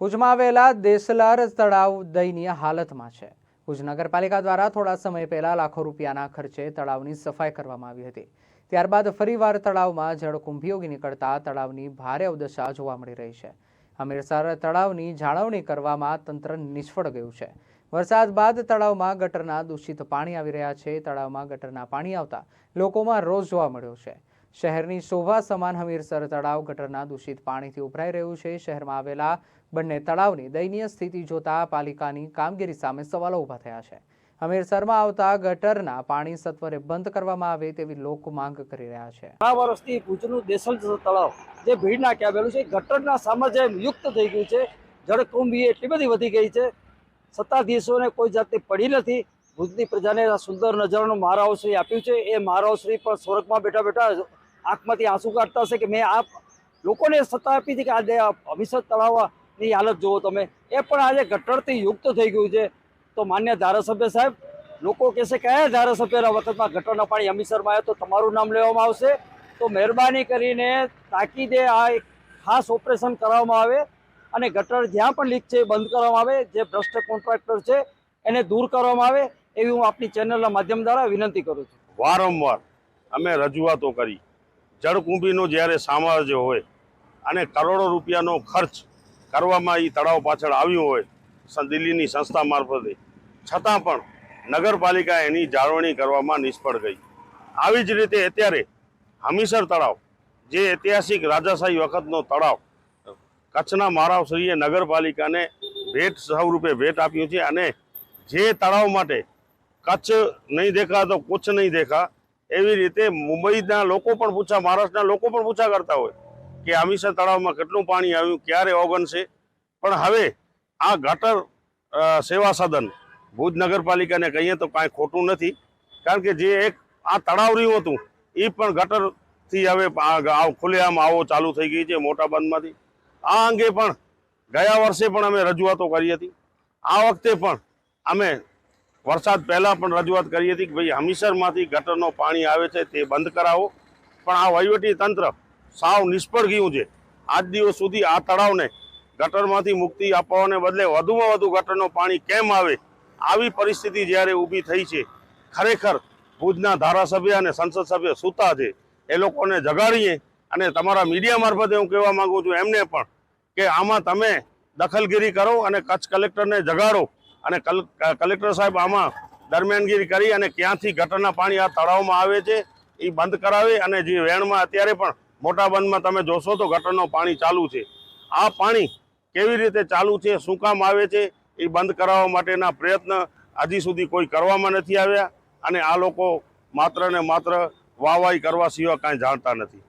ભુજમાં આવેલા દેસલાર તળાવ દયનીય હાલતમાં છે. ભુજ નગરપાલિકા દ્વારા થોડા સમય પહેલા લાખો રૂપિયાના ખર્ચે તળાવની સફાઈ કરવામાં આવી હતી. ત્યારબાદ ફરીવાર તળાવમાં જળકુંભી ઉગી નીકળતા તળાવની ભારે અવદશા જોવા મળી રહી છે. હમીરસર તળાવની જાળવણી કરવામાં તંત્ર નિષ્ફળ ગયું છે. વરસાદ બાદ તળાવમાં ગટરના દૂષિત પાણી આવી રહ્યા છે. તળાવમાં ગટરના પાણી આવતા લોકોમાં રોષ જોવા મળ્યો છે. શહેરની શોભા સમાન હમીરસર તળાવ ગટરના દૂષિત પાણીથી ઉભરાઈ રહ્યું છે. શહેરમાં આવેલા બંને તળાવની દયનીય સ્થિતિ જોતા પાલિકાની કામગીરી સામે સવાલો ઊભા થયા છે. હમીરસરમાં આવતા ગટરના પાણી સત્વરે બંધ કરવામાં આવે તેવી લોકો માંગ કરી રહ્યા છે. આ વર્ષથી ભુજનું દેસલ તળાવ જે ભીડ નાકે આવેલું છે, ગટરના સામ્રાજ્ય યુક્ત થઈ ગયું છે. જળકુંભી એટલી બધી વધી ગઈ છે. સત્તાધીશોને કોઈ જાતની પડી નથી. ભુજની પ્રજાને સુંદર નજારાનું મહારાવશ્રી આપ્યું છે. એ મહારાવશ્રી પણ સ્વર્ગમાં બેઠા બેઠા આંખમાંથી આંસુ કાઢતા હશે કે મેં આ લોકોને સત્તા આપી હતી કે આજે અભિષેક તળાવની હાલત જુઓ તમે. એ પણ આજે ગટરથી યુક્ત થઈ ગયું છે. તો માન્ય ધારાસભ્ય સાહેબ, લોકો કહેશે કયા ધારાસભ્યના વખતમાં ગટરના પાણી અમીસરમાં આવ્યો? તો તમારું નામ લેવામાં આવશે. તો મહેરબાની કરીને તાકીદે આ એક ખાસ ઓપરેશન કરવામાં આવે અને ગટર જ્યાં પણ લીક છે એ બંધ કરવામાં આવે. જે ભ્રષ્ટ કોન્ટ્રાક્ટર છે એને દૂર કરવામાં આવે. એવી હું આપની ચેનલના માધ્યમ દ્વારા વિનંતી કરું છું. વારંવાર અમે રજૂઆતો કરી. જળકુંભીનો જ્યારે સામ્રાજ્ય હોય અને કરોડો રૂપિયાનો ખર્ચ કરવામાં એ તળાવ પાછળ આવ્યું હોય દિલ્હીની સંસ્થા મારફતે, છતાં પણ નગરપાલિકા એની જાળવણી કરવામાં નિષ્ફળ ગઈ. આવી જ રીતે અત્યારે હમીસર તળાવ, જે ઐતિહાસિક રાજાશાહી વખતનો તળાવ, કચ્છના મહારાવશ્રીએ નગરપાલિકાને ભેટ સ્વરૂપે ભેટ આપ્યું છે અને જે તળાવ માટે કચ્છ નહીં દેખા તો કુછ નહીં દેખા એવી રીતે મુંબઈના લોકો પણ પૂછા, મહારાષ્ટ્રના લોકો પણ પૂછા કરતા હોય કે આમીસર તળાવમાં કેટલું પાણી આવ્યું, ક્યારે ઓગનશે પણ હવે આ ગટર સેવા સદન ભુજ નગરપાલિકાને કહીએ તો કાંઈ ખોટું નથી. કારણ કે જે એક આ તળાવ રહ્યું હતું, એ પણ ગટરથી હવે ખુલ્લેઆમ આવો ચાલુ થઈ ગઈ છે મોટા બંધમાંથી. આ અંગે પણ ગયા વર્ષે પણ અમે રજૂઆતો કરી હતી. આ વખતે પણ અમે વરસાદ પહેલાં પણ રજૂઆત કરી હતી કે ભાઈ હમીસરમાંથી ગટરનો પાણી આવે છે તે બંધ કરાવો. પણ આ વહીવટી તંત્ર સાવ નિષ્ફળ ગયું છે. આજ દિવસ સુધી આ તળાવને ગટરમાંથી મુક્તિ આપવાને બદલે વધુમાં વધુ ગટરનો પાણી કેમ આવે? આવી પરિસ્થિતિ જ્યારે ઊભી થઈ છે, ખરેખર ભુજના ધારાસભ્ય અને સંસદ સભ્ય સૂતા છે. એ લોકોને જગાડીએ અને તમારા મીડિયા મારફતે હું કહેવા માંગુ છું એમને પણ કે આમાં તમે દખલગીરી કરો અને કચ્છ કલેક્ટરને જગાડો. અને કલ- કલેક્ટર સાહેબ આમાં દરમિયાનગીરી કરી અને ક્યાંથી ગટરના પાણી આ તળાવમાં આવે છે એ બંધ કરાવે અને જે વેણમાં અત્યારે પણ મોટા બંધમાં તમે જોશો તો ગટરનો પાણી ચાલુ છે. આ પાણી કેવી રીતે ચાલુ છે, શું કામ આવે છે એ બંધ કરાવવા માટેના પ્રયત્ન હજી સુધી કોઈ કરવામાં નથી આવ્યા અને આ લોકો માત્ર ને માત્ર વાહવાઈ કરવા સિવાય કાંઈ જાણતા નથી.